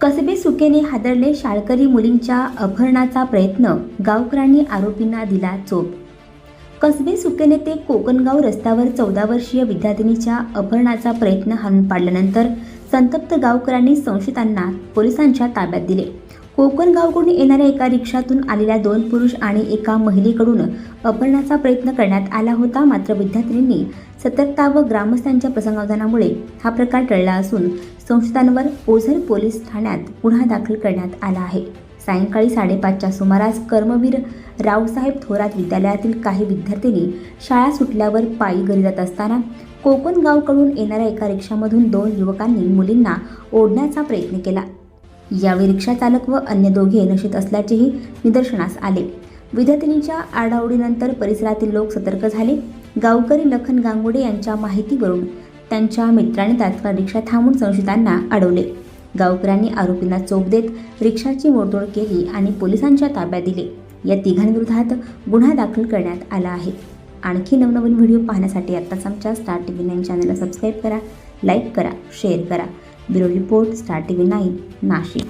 कसबे सुकेने हादरले शाळकरी मुलींच्या अपहरणाचा प्रयत्न गावकऱ्यांनी आरोपींना दिला चोप. कसबे सुकेने ते कोकणगाव रस्त्यावर चौदा वर्षीय विद्यार्थिनीच्या अपहरणाचा प्रयत्न हाणून पाडल्यानंतर संतप्त गावकऱ्यांनी संशयितांना पोलिसांच्या ताब्यात दिले. कोकणगावकडून येणाऱ्या एका रिक्षातून आलेल्या दोन पुरुष आणि एका महिलेकडून अपहरणाचा प्रयत्न करण्यात आला होता. मात्र विद्यार्थिनींनी सतर्कता व ग्रामस्थांच्या प्रसंगावधानामुळे हा प्रकार टळला असून संशयितांवर ओझर पोलीस ठाण्यात गुन्हा दाखल करण्यात आला आहे. सायंकाळी साडेपाचच्या सुमारास कर्मवीर रावसाहेब थोरात विद्यालयातील काही विद्यार्थिनी शाळा सुटल्यावर पायी घरी जात असताना कोकण गावकडून येणाऱ्या एका रिक्षामधून दोन युवकांनी मुलींना ओढण्याचा प्रयत्न केला. यावेळी रिक्षा चालक व अन्य दोघे नशेत असल्याचेही निदर्शनास आले. विद्यार्थिनीच्या आडाओडीनंतर परिसरातील लोक सतर्क झाले. गावकरी लखन गांगुडे यांच्या माहितीवरून त्यांच्या मित्राने तात्काळ रिक्षा थांबून संशयितांना अडवले. गावकऱ्यांनी आरोपींना चोप देत रिक्षाची मोडतोड केली आणि पोलिसांच्या ताब्यात दिले. या तिघांविरोधात गुन्हा दाखल करण्यात आला आहे. आणखी नवनवीन व्हिडिओ पाहण्यासाठी आत्ताच आमच्या स्टार टी व्ही नाईन चॅनलला सबस्क्राईब करा लाईक करा शेअर करा. Bureau report star T V nine Nashik.